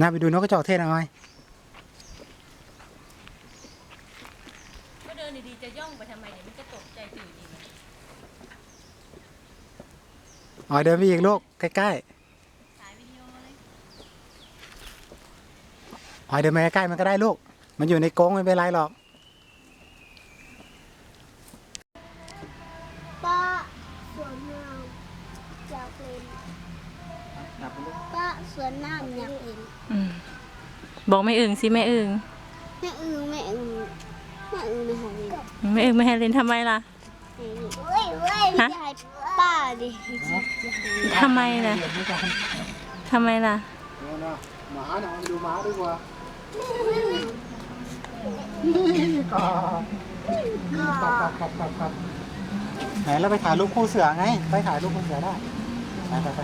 น่าไปดูนกกระจอกเทศหน่อยก็เดินดีๆจะย่องไปทำไมเนี่ยมันจะตกใจตื่นอีกนะอ๋อยเดินไปอีกลูกใกล้ถ่ายวิดีโอเลยๆอ๋อยเดินไปใกล้ๆมันก็ได้ลูก มันอยู่ในกรงไม่เป็นไรหรอก สวนน้ำอยากเล่นอืมบอกแม่อึ่งสิแม่อึ่งแม่อึงแม่อึงแม่อึงไม่ให้เล่นแม่อึ่งไม่ให้เล่นทำไมล่ะเฮ้ยเฮ้ยฮะจะให้ป้าดิทำไมล่ะทำไมล่ะหมาหน่อยดูหมาดีกว่าไหนเราไปถ่ายรูปคู่เสือไง ไปถ่ายรูปคู่เสือได้ไปไปไป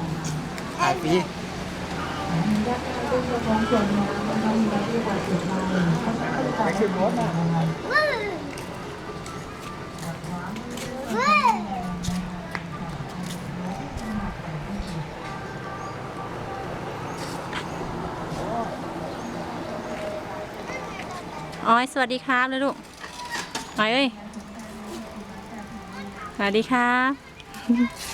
ถ่ายฟรี ไปขึ้นรถนะเฮ้ยเฮ้ยออยสวัสดีครับเลยลูกออยเอ้ยสวัสดีครับ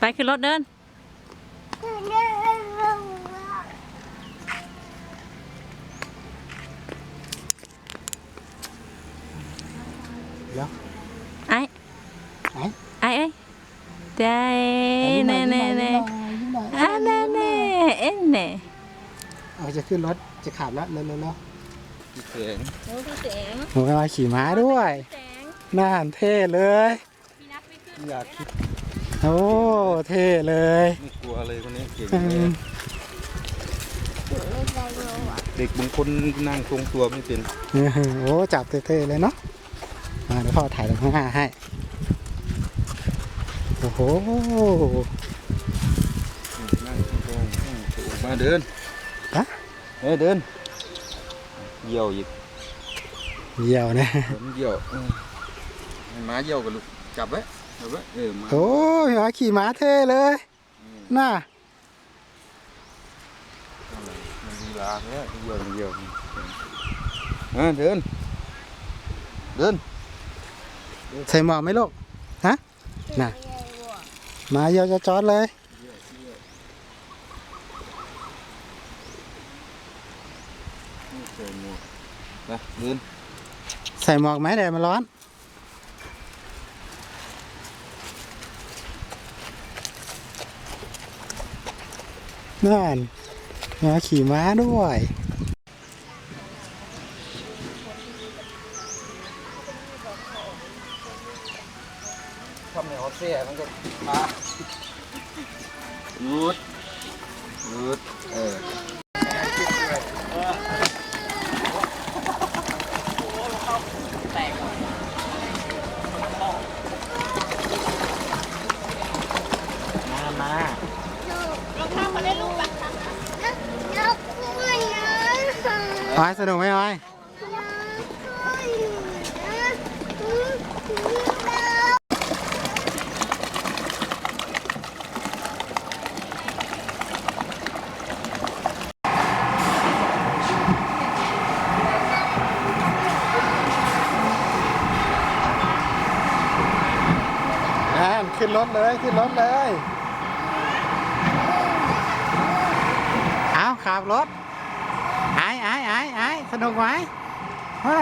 ไปขึ้นรถเดินเดี๋ยวไอ้ ไหน ไอ้เอ้ยได้แน่แน่แน่อะแน่แน่เอ็นแน่เอาจะขึ้นรถจะขับแล้วเร็วๆเร็วเสียงโอ้พี่แสงๆหนูกำลังขี่ม้าด้วยแสงน่าเท่เลย พี่นัทไม่ขึ้น อยากคิด โอ้เท่เลยไม่กลัวเลยคนนี้เก่งอืเลมยเด็กบางคนนั่งทรงตัวไม่เป็นโอ้จับเท่ๆเลยเนาะมาเดี๋ยวพ่อถ่ายตรงข้างหน้าให้โอ้โหนั่งทรงๆมาเดินฮะเฮ้ยเดินเหยี่ยวอีกเยี่ยวนะเดินเหยี่ยวเออให้ม้าเหยี่ยวกันลูกจับไว้จับไว้ เออมาโอ้ยหมาขี่ม้าเท่เลยน่ามันลีลาเนี่ยเหยี่ยวเหยี่ยวเออเดิน เดิน ใส่หมวกไหมลูกฮะน่ะมาเยี่ยวจะจอดเลยนี่ใส่หมวกไปเดินใส่หมวกไหมแดดมันร้อน นั่นมาขี่ม้าด้วย ทำในออสเตรียมันก็มาหยุดหยุดเออ มามา เราข้ามมาได้ลูกบัตรเราคุยนะ ออยสนุกไหมออยขึ้นรถเลยขึ้นรถเลย เอาขับรถ ไอ้ไอ้ไอ้ไอ้สนุกไหมฮ่า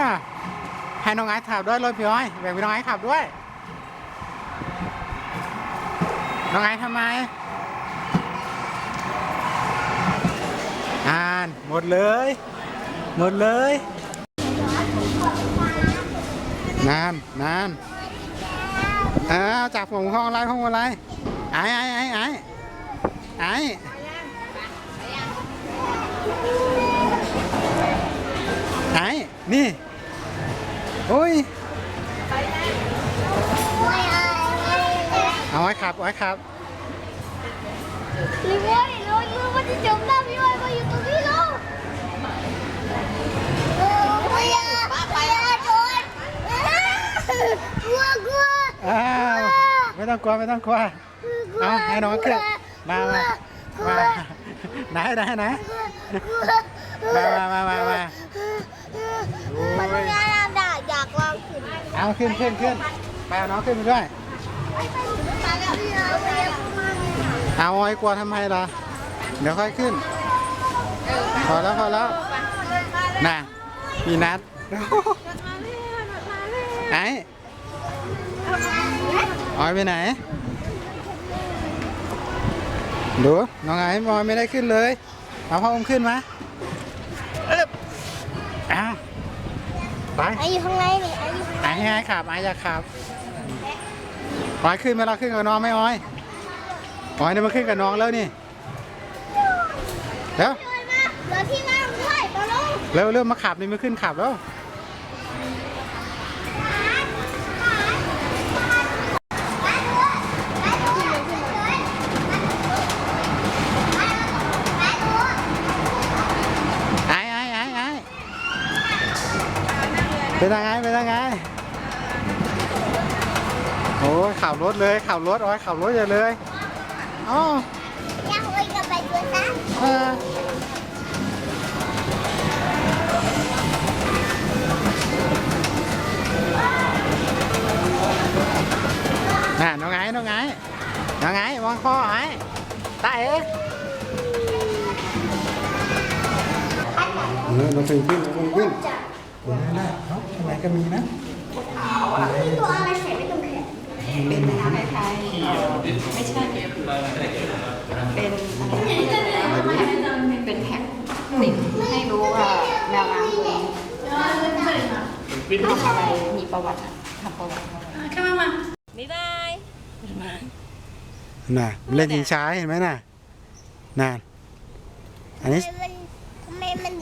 ให้น้องไอ้ขับด้วยรถพี่อ้อยแบ่งพี่น้องไอ้ขับด้วย น้องไอ้ทำไมอ่านหมดเลย หมดเลยนานนานอ้าวจับผมห้องอะไรห้องอะไรไอ้ไอ้ไอ้ไอ้ไอ้ ไอ้นี่ โอ้ย เอาไว้ขับเอาไว้ขับ พี่วอยเราอยู่มันจะจมน้ำพี่วอยมาอยู่ตรงนี้แล้วเออพยาพยาโดนกลัวกลัวอ้าว ไม่ต้องกลัวไม่ต้องกลัวเอาให้น้องขึ้นมามามา ไหนไหนไหนมามามามามาโอ้ มัน ย ง่ายนะด่าอยากลองขึ้น เอา ขึ้นขึ้นขึ้นไปเอาน้องขึ้นไปด้วยมาแล้วพี่เราไปยังมาเอาไอ้กลัวทำไมล่ะ เดี๋ยวค่อยขึ้น พอแล้วพอแล้วน่ะพี่นัดไอ้ออยไปไหน ดู น้องไอ้มอยไม่ได้ขึ้นเลย เอาพ่อองค์ขึ้นมา ไปไอ้อยู่ข้างในนี่ไอ้อยู่ข้างในไอ้ให้ไอ้ขับไอ้อยากขับออยขึ้นไหมเราขึ้นกับน้องไหมออยออยเนี่ยมาขึ้นกับน้องแล้วนี่เร็วด้วยมาเหลือที่นั่งด้วยตะลุงเร็วเร็วมาขับนี่มาขึ้นขับแล้วไอ้ไอ้ไอ้ไอ้ เป็นยังไง เป็นยังไง โอ้ยขับรถเลยขับรถโอ้ยขับรถอย่าเลยอ๋ออยากคุยกับไปด้วยนะเออน่ะน้องไงน้องไงน้องไงมองคอไอ้ตาเอ๋เออมาถึงขึ้นมาถึงขึ้น โอ้ยน่าเนาะข้างในก็มีนะตัวอะไรใส่ไม่ตรงแขนเป็นน้ำในไทยไม่ใช่เป็นอะไรเป็นแพ็คติดให้รู้ว่าแนวน้ำตัวเองทำอะไรมีประวัติทำประวัติบ๊ายบายน่ะเล่นชิงช้าเห็นไหมน่ะน่ะอันนี้ทำไมมัน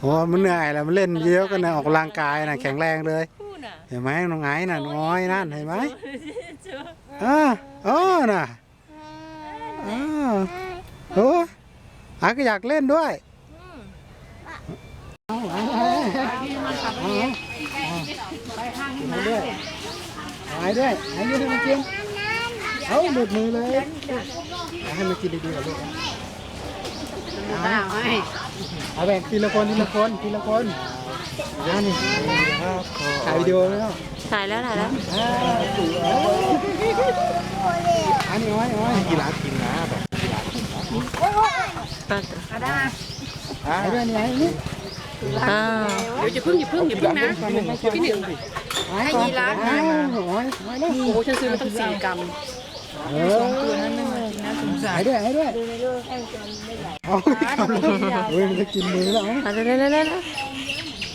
โอ้มันเหนื่อยแล้วมันเล่นเยอะกันนะออกกำลังกายนะแข็งแรงเลยพูดอะเห็นไหมน้องไงน่ะน้อยนั่นเห็นไหมอ่าอ๋อน่ะอ่าโอ้อาก็อยากเล่นด้วยเอาเอาเอาเอาเอาด้วยเอาให้ด้วยให้ด้วยให้มันกินเอาหลุดมือเลยเอาให้มันกินดีๆกับลูกเอาให้ เอาแบ่งทีละคนทีละคนทีละคนอ่านี่ถ่ายวิดีโอแล้วถ่ายแล้วถ่ายแล้วอ่าสวยอันนี้อ้อยอ้อยกีฬากินนะแบบอะไอ้ด้วยนี่ไอ้นี่อ่าเดี๋ยวจะพึ่งอย่าพึ่งอย่าพึ่งนะพี่หนึ่งให้ยีราฟนะอ้อยอ้อยเลยโอ้โหฉันซื้อมาตั้งสี่กรัมเอ อไอ้ด้วยไอ้ด้วยเอาเฮ้ยมันจะกินมือแล้วเอาเร็วเร็วเร็วเร็ว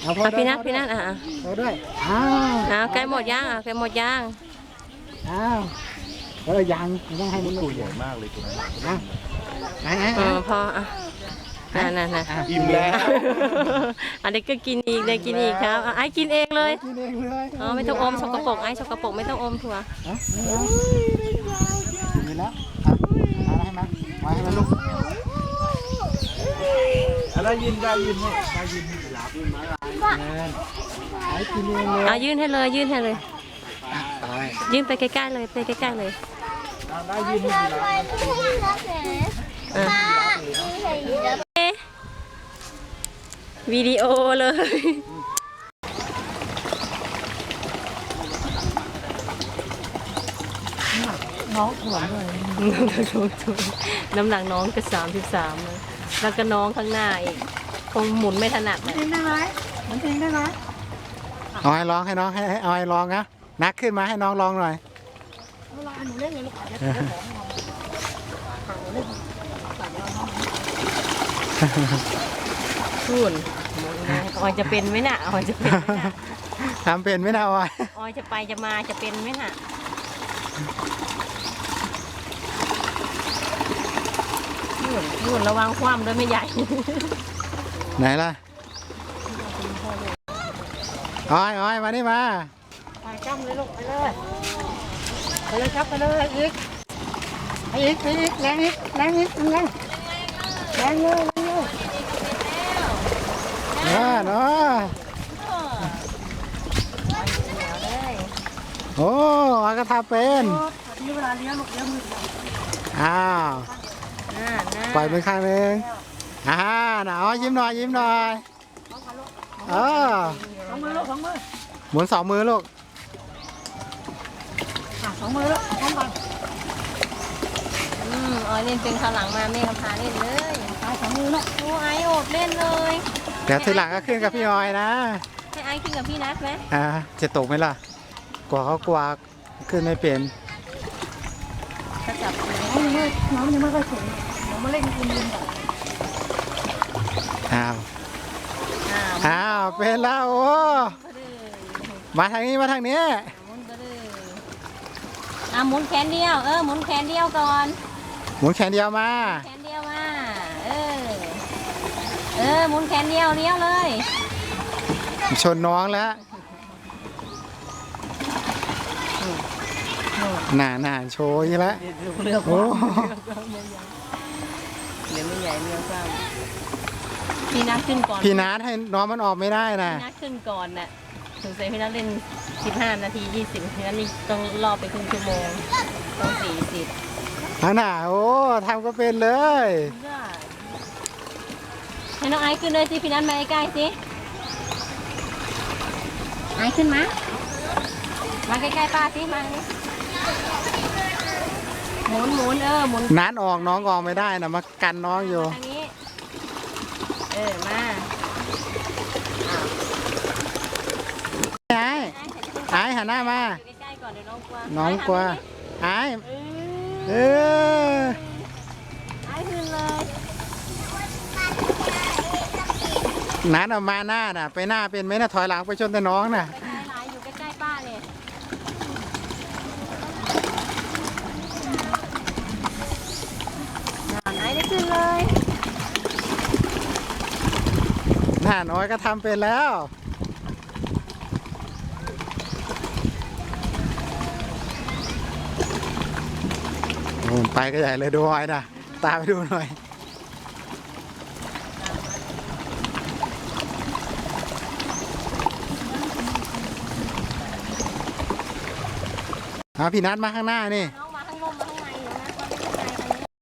เอาพออะพี่นัทพี่นัทอะอะเอาด้วยอ้าวเอาใกล้หมดย่างอะใกล้หมดย่างอ้าวเออยังต้องให้มันตัวใหญ่มากเลยตัวนั้นไอ้ไอ้เออพออะนั่นนั่นนั่นอิ่มแล้วอันนี้ก็กินอีกได้กินอีกครับอะไอ้กินเองเลยกินเองเลยอ๋อไม่ต้องอมสกปรกไอ้สกปรกไม่ต้องอมถั่วฮะกินแล้วครับเอา ให้มันมาให้มันลุกอะไรยินได้ยินไหมไอ้กินเองเลยเอายื่นให้เลยยื่นให้เลย ตายยื่นไปใกล้ๆเลยไปใกล้ๆเลยได้ยินเดินไปไม่ให้รับแขนอะเอ๊ะวิดีโอเลย น้องถ่วงเลยน้ำหนักน้องก็สามสิบสามเลยแล้วก็น้องข้างหน้าอีกคงหมุนไม่ถนัดนะได้ไหมมันเองได้ไหมเอาให้ร้องให้น้องให้ให้เอาให้ร้องนะนักขึ้นมาให้น้องร้องหน่อยเวลาหนูเล่นอย่างนี้อาจจะพูนออยจะเป็นไหมน่ะออยจะเป็นไหมน่ะทำเป็นไหมนะออยออยจะไปจะมาจะเป็นไหมน่ะ นู่นนู่นระวังคว่ำด้วยไม่ใหญ่ ไหนล่ะออยออยมานี่มาไปจ้ำเลยลูกไปเลยไปเลยครับไปเลยอีกไปอีกไปอีกแรงอีกแรงอีกแรงแรงเลยแรงเลยน่าเนาะโอ้ออยก็ทำเป็นนี่เวลาเลี้ยงลูกเลี้ยงมืออ้าวอ่าหน้า ปล่อยมือข้างหนึงอ่าหนาวยิ้มหน่อยยิ้มหน่อยเออสองมือลูกสองมือหมุนสองมือลูกอะสองมือลูกพร้อมกันอืมออยเล่นเป็นข้างหลังมาแม่ก็พาเล่นเลยอะสองมือลูกโอ้ไอโอบเล่นเลยเดี๋ยวทีหลังก็ขึ้นกับพี่ออยนะให้ไอขึ้นกับพี่นัทไหมอ่าจะตกไหมล่ะกลัวเขากลัวขึ้นไม่เป็นถ้าจับน้อง ยังไม่น้องยังไม่ค่อยถึงเดี๋ยวมาเล่นกันยืนก่อนอ้าว อ่าอ้าว เป็นแล้วโอ้ ก็เลยมาทางนี้มาทางนี้ หมุนก็เลยอะหมุนแขนเดียว เออหมุนแขนเดียวก่อน หมุนแขนเดียวมา แขนเดียวมา เออ เออหมุนแขนเดียวเลี้ยวเลย ชนน้องแล้ว หนาหนาโชว์อีกแล้วเรือโอ้ เดี๋ยวไม่ใหญ่เรือซ้ำพี่นัทขึ้นก่อนพี่นัทให้น้องมันออกไม่ได้นะ พี่นัทขึ้นก่อนน่ะถึงใส่พี่นัทเล่น 15 นาที 20พี่นัทนี่ต้องรอไปครึ่งชั่วโมงต้อง40ทางหนาโอ้ทำก็เป็นเลย ได้ให้น้องไอซ์ขึ้นเลยสิพี่นัทมาใกล้ๆสิไอซ์ขึ้นมา มาใกล้ๆป้าสิมานี่ หมุนหมุนเออหมุนนัดออกน้องออกไม่ได้นะมากันน้องอยู่ทางนี้ เออ มาไอ้ไอ้หันหน้ามาอยู่ใกล้ๆก่อนเดี๋ยวน้องกลัวน้องกลัวไอ้เอเอออไอ้ขึ้นเลยนัดออกมาหน้าน่ะ ไปหน้าเป็นไหมนะถอยหลังไปชนแต่น้องน่ะใกล้ๆหลายอยู่ใกล้ๆป้าเนี่ยอ่าไหนได้ขึ้นเลย หน้าน้อยก็ทำเป็นแล้ว ไปก็ใหญ่เลยดูอ้อยนะ ตามไปดูหน่อยเอาพี่นัดมาข้างหน้านี่